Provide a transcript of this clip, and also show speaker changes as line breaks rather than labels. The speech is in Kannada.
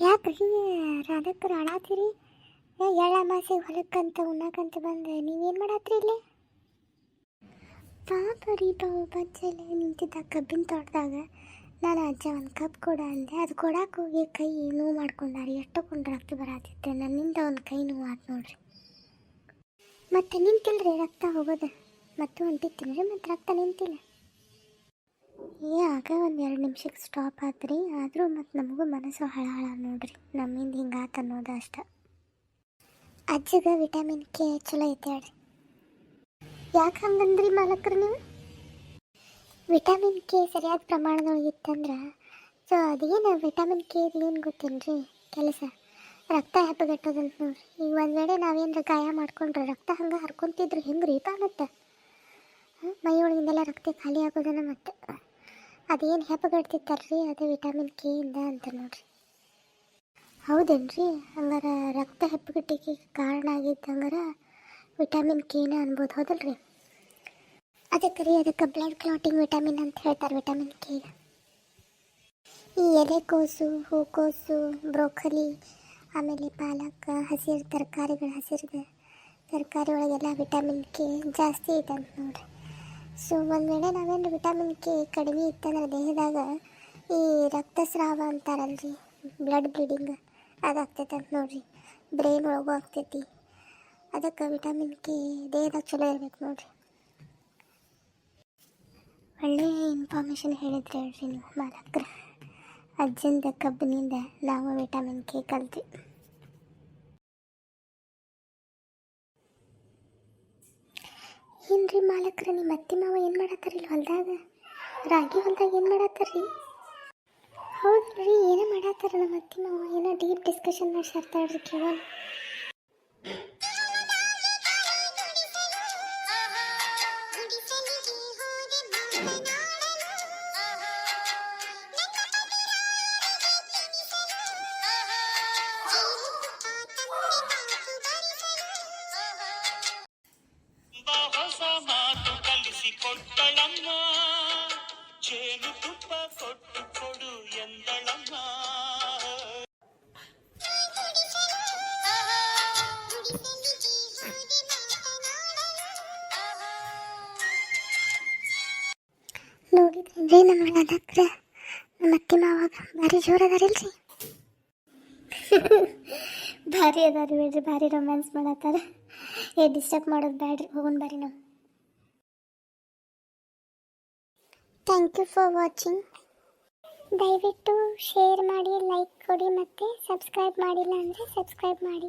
ಯಾಕ್ರಿ? ರಾಧಕ್ಕ ಅಳಾತೀರಿ ಎಳ್ಳ ಮಾಸಿಗೆ ಹೊಲಕ್ಕಂತ ಉಣ್ಣಕ್ಕಂತ ಬಂದು, ನೀವೇನು ಮಾಡತ್ರಿ ಇಲ್ಲಿ? ಪಾಪ ರೀ ಬಾವು ಬಚ್ಚಲೆ, ನಿಂತಿದ್ದ ಕಬ್ಬಿನ ತೋಟದಾಗ ನಾನು ಅಜ್ಜ ಒಂದು ಕಪ್ ಕೊಡ ಅಂದೆ. ಅದು ಕೊಡಕ್ಕೆ ಹೋಗಿ ಕೈ ನೋವು ಮಾಡ್ಕೊಂಡಾರಿ. ಎಷ್ಟೊಂದು ರಕ್ತ ಬರತ್ತಿತ್ತು ನನ್ನಿಂದ ಒಂದು ಕೈ ನೋವು ಆತು ನೋಡ್ರಿ. ಮತ್ತೆ ನಿಂತಿಲ್ರಿ ರಕ್ತ ಹೋಗೋದು? ಮತ್ತು ಹೊಂಟಿತ್ತೀನಿ ರೀ ಮತ್ತು ರಕ್ತ ನಿಂತಿಲ್ಲ. ಆಗ ಒಂದು ಎರಡು ನಿಮಿಷಕ್ಕೆ ಸ್ಟಾಪ್ ಆದ್ರಿ ಆದರೂ ಮತ್ತು ನಮಗೂ ಮನಸ್ಸು ಹಳ ಹಳ ನೋಡ್ರಿ. ನಮ್ಮಿಂದ ಹಿಂಗಾತ ಅನ್ನೋದು ಅಷ್ಟ. ಅಜ್ಜಗ ವಿಟಮಿನ್ ಕೆ ಚಲೋ ಐತೆ ಹೇಳ್ರಿ. ಯಾಕೆ ಹಂಗಂದ್ರಿ ಮಾಲಕ್ರು ನೀವು? ವಿಟಮಿನ್ ಕೆ ಸರಿಯಾದ ಪ್ರಮಾಣದೊಳಗೆ ಇತ್ತಂದ್ರೆ ಸೊ ಅದೇನು ವಿಟಮಿನ್ ಕೆ ಏನು ಗೊತ್ತೇನ್ರಿ ಕೆಲಸ? ರಕ್ತ ಹೆಪ್ಪಗಟ್ಟೋದಂತ ನೋಡ್ರಿ. ಈಗ ಒಂದು ವೇಳೆ ನಾವೇನಾರ ಗಾಯ ಮಾಡ್ಕೊಂಡ್ರೆ ರಕ್ತ ಹಂಗೆ ಹರ್ಕೊಂತಿದ್ರು ಹೆಂಗೆ ರೀಪ ಮತ್ತೆ? ಮೈಯೊಳಗಿಂದೆಲ್ಲ ರಕ್ತ ಖಾಲಿ ಆಗೋದನ್ನ ಮತ್ತೆ? ಅದೇನು ರೀ ಅದು ವಿಟಮಿನ್ ಕೆ ಇಂದ ಅಂತ ನೋಡ್ರಿ. ಹೌದೇನ್ರಿ? ಹಂಗಾರೆ ರಕ್ತ ಹೆಪ್ಪಗಟ್ಟಿಗೆ ಕಾರಣ ಆಗಿದ್ದು ಹಂಗಾರ ವಿಟಮಿನ್ ಕೆನ ಅನ್ಬೋದು, ಹೌದಲ್ರಿ? ಅದಕ್ಕೆ ರೀ, ಅದಕ್ಕೆ ಬ್ಲಡ್ ಕ್ಲಾಟಿಂಗ್ ವಿಟಮಿನ್ ಅಂತ ಹೇಳ್ತಾರೆ, ವಿಟಮಿನ್ ಕೆ ಈ ಎಲೆಕೋಸು ಹೂಕೋಸು ಬ್ರೋಕಲಿ, ಆಮೇಲೆ ಪಾಲಕ್, ಹಸಿರು ತರಕಾರಿಗಳು, ಹಸಿರು ತರಕಾರಿ ಒಳಗೆಲ್ಲ ವಿಟಮಿನ್ ಕೆ ಜಾಸ್ತಿ ಇದೆ ಅಂತ ನೋಡ್ರಿ. ಸೊ ಒಂದು ವೇಳೆ ನಾವೇನು ವಿಟಮಿನ್ ಕೆ ಕಡಿಮೆ ಇತ್ತಂದ್ರೆ ದೇಹದಾಗ ಈ ರಕ್ತಸ್ರಾವ ಅಂತಾರಲ್ರಿ ಬ್ಲಡ್ ಬ್ಲೀಡಿಂಗ್ ಅದಾಗ್ತೈತೆ ಅಂತ ನೋಡ್ರಿ. ಬ್ರೈನ್ ಒಳಗೂ ಆಗ್ತೈತಿ. ಅದಕ್ಕೆ ವಿಟಮಿನ್ ಕೆ ದೇಹದಾಗ ಚಲೋ ಇರ್ಬೇಕು ನೋಡ್ರಿ. ಒಳ್ಳೆಯ ಇನ್ಫಾರ್ಮೇಷನ್ ಹೇಳಿದ್ರಿ ಹೇಳ್ರಿ ನೀವು ಮಾಲಕ್ರ. ಅಜ್ಜಂದ ಕಬ್ಬಿನಿಂದ ನಾವು ವಿಟಮಿನ್ ಕೆ ಕಲ್ತ್ವಿ ಏನ್ರಿ ಮಾಲಕ್ರ ನಿಮ್ಮ ಅತ್ತಿ ಮಾವ ಏನು ಮಾಡತ್ತಾರ ಇಲ್ಲಿ ಹೊಲ್ದಾಗ? ರಾಗಿ ಹೊಲ್ದಾಗ ಏನು ಮಾಡತ್ತಾರ್ರಿ ಹೌದ್ರಿ, ಏನು ಮಾಡತ್ತಾರ ನಮ್ಮ ಅತ್ತಿ ಮಾವ? ಏನೋ ಡೀಪ್ ಡಿಸ್ಕಷನ್ ಮಾಡ್ಸಾರ್ತಾಳ್ರಿ ಕೇಳೋಣ.
ತುಪ್ಪ ಕೊಟ್ಟು ಕೊಡು ಎಂದಳಮ್ಮ.
ನೋಡಿದ್ರಿ ನಮ್ಮ ರಾಧಕ್ರ ನಮ್ಮ ಅತ್ತಿ ಮಾವಾಗ ಭಾರಿ ಜೋರ್ ಅದಾರಿಲ್ರಿ ಭಾರಿ ಅದಾರಿ ಬಿಡ್ರಿ ಭಾರಿ ರೊಮ್ಯಾನ್ಸ್ ಮಾಡತ್ತಾರ. ಏ ಡಿಸ್ಟರ್ಬ್ ಮಾಡೋದು ಬ್ಯಾಡ್ರಿ ಹೋಗೋಣ ಬರ್ರಿ ನಾವು. ಥ್ಯಾಂಕ್ ಯು ಫಾರ್ ವಾಚಿಂಗ್ ದಯವಿಟ್ಟು ಶೇರ್ ಮಾಡಿ ಲೈಕ್ ಕೊಡಿ ಮತ್ತು ಸಬ್ಸ್ಕ್ರೈಬ್ ಮಾಡಿಲ್ಲ ಅಂದರೆ ಸಬ್ಸ್ಕ್ರೈಬ್ ಮಾಡಿ.